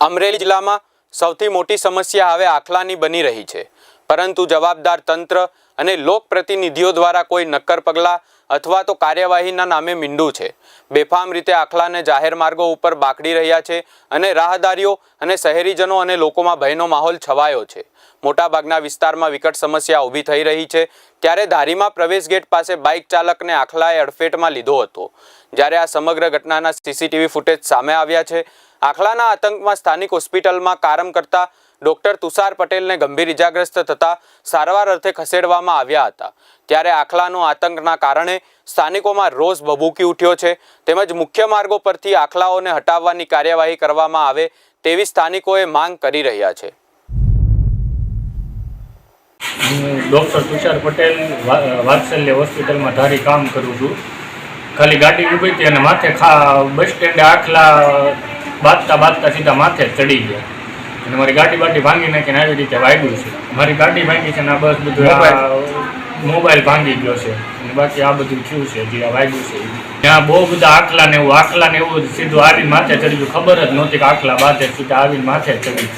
અમરેલી જિલ્લામાં સૌથી મોટી સમસ્યા હવે આખલાની બની રહી છે. પરંતુ જવાબદાર તંત્ર અને લોકપ્રતિનિધિઓ દ્વારા કોઈ નક્કર પગલાં અથવા તો કાર્યવાહીના નામે મીંડું છે. બેફામ રીતે આખલાને જાહેર માર્ગો ઉપર બાકડી રહ્યા છે અને રાહદારીઓ અને શહેરીજનો અને લોકોમાં ભયનો માહોલ છવાયો છે. મોટાભાગના વિસ્તારમાં વિકટ સમસ્યા ઊભી થઈ રહી છે. ત્યારે ધારીમાં પ્રવેશ ગેટ પાસે બાઇક ચાલકને આખલાએ અડફેટમાં લીધો હતો. જ્યારે આ સમગ્ર ઘટનાના સીસીટીવી ફૂટેજ સામે આવ્યા છે. આખલાના આતંકમાં સ્થાનિક હોસ્પિટલમાં કારમ કરતા ડોક્ટર તુષાર પટેલને ગંભીર ઇજાગ્રસ્ત થતા સારવાર અર્થે ખસેડવામાં આવ્યા હતા. ત્યારે આખલાનો આતંકના કારણે સ્થાનિકોમાં રોષ ભભૂકી ઉઠ્યો છે. તેમજ મુખ્ય માર્ગો પરથી આખલાઓને હટાવવાની કાર્યવાહી કરવામાં આવે તેવી સ્થાનિકોએ માંગ કરી રહ્યા છે. હું ડૉક્ટર તુષાર પટેલ વાત્સલ્ય હોસ્પિટલમાં ધારી કામ કરું છું. ખાલી ગાડી ઊભી હતી અને માથે ખા બસ સ્ટેન્ડે આખલા બાંધતા બાંધતા સીધા માથે ચડી ગયા. અને મારી ગાડી બાટી ભાંગી નાખીને આવી રીતે વાગ્યું છે. મારી ગાડી ભાંગી છે અને આ બસ બધું મોબાઈલ ભાંગી ગયો છે. અને બાકી આ બધું થયું છે જે આ વાગ્યું છે. ત્યાં બહુ બધા આખલા ને એવું આખલા ને એવું સીધું આવીને માથે ચડી ગયું ખબર જ નહોતી કે આખલા બાંધે સીધા આવીને માથે ચડી